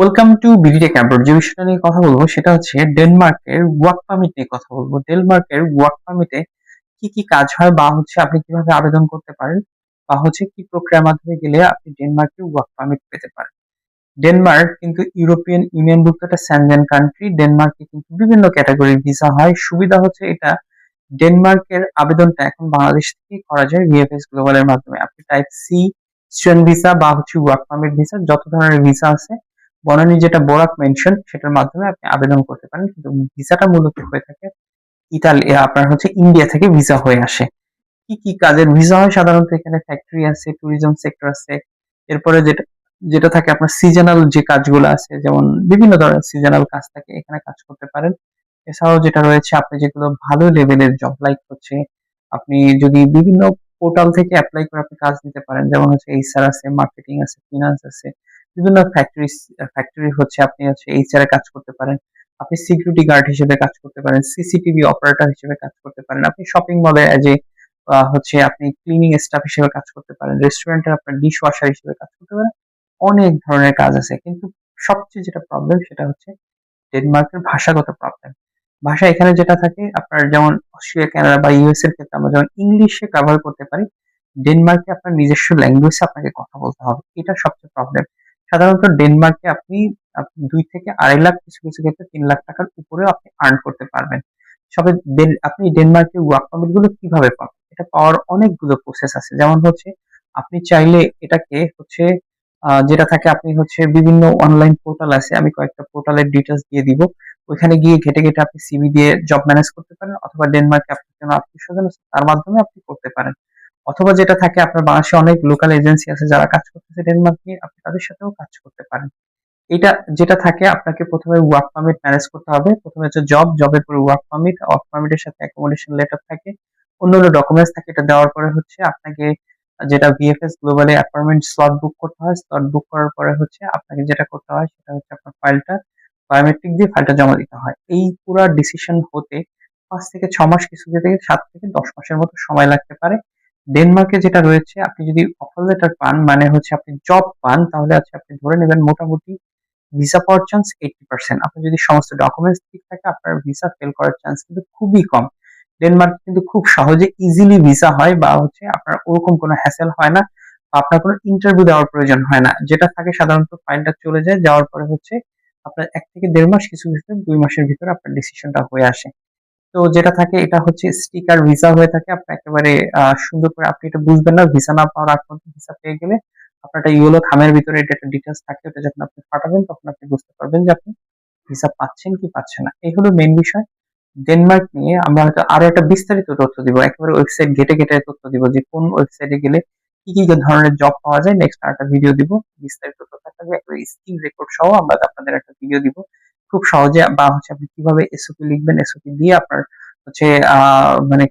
Welcome to বিডিটে ক্যাম্পোর যে বিষয়টা নিয়ে কথা বলব সেটা হচ্ছে ডেনমার্কের ওয়ার্ক পারমিট নিয়ে কথা বলব। ডেনমার্কের ওয়ার্ক পারমিটে কি কি কাজ হয় বা হচ্ছে আপনি কীভাবে আবেদন করতে পারেন বা হচ্ছে কি প্রক্রিয়ার মাধ্যমে গেলে আপনি ডেনমার্কের ওয়ার্ক পারমিট পেতে পারেন। ডেনমার্ক কিন্তু ইউরোপিয়ান ইউনিয়নভুক্ত একটা স্যানজেন কান্ট্রি ডেনমার্কে কিন্তু বিভিন্ন ক্যাটাগরির ভিসা হয়। সুবিধা হচ্ছে এটা ডেনমার্কের আবেদনটা এখন বাংলাদেশ থেকে করা যায় ভিএফএস গ্লোবালের মাধ্যমে। আপনি টাইপ সি স্টুডেন্ট ভিসা বা হচ্ছে ওয়ার্ক পারমিট ভিসা যত ধরনের ভিসা আছে বনানী যেটা বোরাক মেনশন সেটার মাধ্যমে আপনি আবেদন করতে পারেন। কিন্তু ভিসাটা মূলত হয়ে থাকে ইতালি আপনার হচ্ছে ইন্ডিয়া থেকে ভিসা হয়ে আসে। কি কি কাজের ভিসা হয়? সাধারণত এখানে ফ্যাক্টরি আছে ট্যুরিজম সেক্টর আছে। এরপরে যেটা যেটা থাকে আপনার সিজনাল যে কাজগুলো আছে, যেমন বিভিন্ন ধরনের সিজনাল কাজ থাকে, এখানে কাজ করতে পারেন। এছাড়াও যেটা রয়েছে, আপনি যেগুলো ভালো লেভেলের জব লাইক হচ্ছে, আপনি যদি বিভিন্ন পোর্টাল থেকে অ্যাপ্লাই করে আপনি কাজ নিতে পারেন। যেমন হচ্ছে এইচআর আছে মার্কেটিং আছে ফিনান্স আছে বিভিন্ন ফ্যাক্টরি ফ্যাক্টরি হচ্ছে আপনি হচ্ছে এইচআর কাজ করতে পারেন, আপনি সিকিউরিটি গার্ড হিসেবে কাজ করতে পারেন সিসিটিভি অপারেটর হিসেবে কাজ করতে পারেন, আপনি শপিং মলে এজ এ হচ্ছে আপনি ক্লিনিং স্টাফ হিসেবে কাজ করতে পারেন রেস্টুরেন্টের আপনার ডিশ ওয়াশার হিসেবে কাজ করতে পারেন, অনেক ধরনের কাজ আছে, কিন্তু সবচেয়ে যেটা প্রবলেম সেটা হচ্ছে ডেনমার্কের ভাষাগত প্রবলেম ভাষা এখানে যেটা থাকে, আপনার যেমন অস্ট্রেলিয়া, কানাডা বা ইউএস এর ক্ষেত্রে আমরা যেমন ইংলিশে ব্যবহার করতে পারি ডেনমার্কে আপনার নিজস্ব ল্যাঙ্গুয়েজে আপনাকে কথা বলতে হবে, এটা সবচেয়ে প্রবলেম সাধারণত ডেনমার্কে আপনি দুই থেকে আড়াই লাখ কিছু কিছু ক্ষেত্রে তিন লাখ টাকার উপরেও আপনি আর্ন করতে পারবেন। সবে আপনি ডেনমার্কে ওয়ার্ক পারমিটগুলো কীভাবে পাবেন? এটা পাওয়ার অনেকগুলো প্রসেস আছে। যেমন হচ্ছে, আপনি চাইলে এটাকে হচ্ছে যেটা থাকে আপনি হচ্ছে বিভিন্ন অনলাইন পোর্টাল আছে, আমি কয়েকটা পোর্টালের ডিটেলস দিয়ে দিব। ওইখানে গিয়ে ঘেটে ঘেটে আপনি সিভি দিয়ে জব ম্যানেজ করতে পারেন, অথবা ডেনমার্কে আপনার জন্য আত্মীয় স্বজন তার মাধ্যমে আপনি করতে পারেন। অথবা যেটা থাকে আপনার বাংলাদেশে অনেক লোকাল এজেন্সি আছে যারা কাজ করতেছে ডেনমার্ক নিয়ে আপনি তাদের সাথেও কাজ করতে পারেন। এটা যেটা থাকে, আপনাকে প্রথমে ওয়ার্ক পারমিট ম্যানেজ করতে হবে। প্রথমে হচ্ছে জব জবের পরে ওয়ার্ক পারমিট ওয়ার্ক পারমিটের সাথে অ্যাকোমোডেশন লেটার থাকে। অন্যান্য ডকুমেন্টস থাকে, এটা দেওয়ার পরে হচ্ছে আপনাকে যেটা ভিএফএস গ্লোবালে অ্যাপয়েন্টমেন্ট স্লট বুক করতে হয়। স্লট বুক করার পরে হচ্ছে আপনাকে যেটা করতে হয়, সেটা হচ্ছে আপনার ফাইলটা বায়োমেট্রিক দিয়ে ফাইলটা জমা দিতে হয়। এই পুরো ডিসিশন হতে পাঁচ থেকে ছ মাস কিছু থেকে সাত থেকে দশ মাসের মতো সময় লাগতে পারে। ডেনমার্কে যেটা রয়েছে, আপনি যদি অফার লেটার পান মানে হচ্ছে আপনি জব পান, তাহলে আছে আপনি ধরে নেবেন মোটামুটি ভিসা পাওয়ার চান্স এইটি পার্সেন্ট আপনার যদি সমস্ত ডকুমেন্টস ঠিক থাকে, আপনার ভিসা ফেল করার চান্স কিন্তু খুবই কম। ডেনমার্ক কিন্তু খুব সহজে ইজিলি ভিসা হয় বা হচ্ছে আপনার ওরকম কোনো হ্যাসেল হয় না বা আপনার কোনো ইন্টারভিউ দেওয়ার প্রয়োজন হয় না। যেটা থাকে সাধারণত ফাইলটা চলে যায়, যাওয়ার পরে হচ্ছে আপনার এক থেকে দেড় মাস, কিছু কিছু দুই মাসের ভিতরে আপনার ডিসিশনটা হয়ে আসে। তো যেটা থাকে, এটা হচ্ছে স্টিকার ভিসা হয়ে থাকে। আপনি একেবারে সুন্দর করে আপনি এটা বুঝবেন না ভিসা না পাওয়ার আগ পর্যন্ত ভিসা পেয়ে গেলে আপনার একটা ইয়েলো খামের ভিতরে এটা একটা ডিটেলস থাকে, ওটা যখন আপনি ফাটাবেন তখন আপনি বুঝতে পারবেন যে আপনি ভিসা পাচ্ছেন কি পাচ্ছেন না। এই হলো মেন বিষয়। ডেনমার্ক নিয়ে আমরা হয়তো আরও একটা বিস্তারিত তথ্য দিব। একেবারে ওয়েবসাইট ঘেটে ঘেটে তথ্য দিব যে কোন ওয়েবসাইটে গেলে কি কি ধরনের জব পাওয়া যায়। নেক্সট আর একটা ভিডিও দিব। বিস্তারিত তথ্য থাকবে স্ক্রিন রেকর্ড সহ আমরা আপনাদের একটা ভিডিও দিব। খুব সহজে বা হচ্ছে আপনি কীভাবে এসওপি লিখবেন এসওপি দিয়ে আপনার হচ্ছে মানে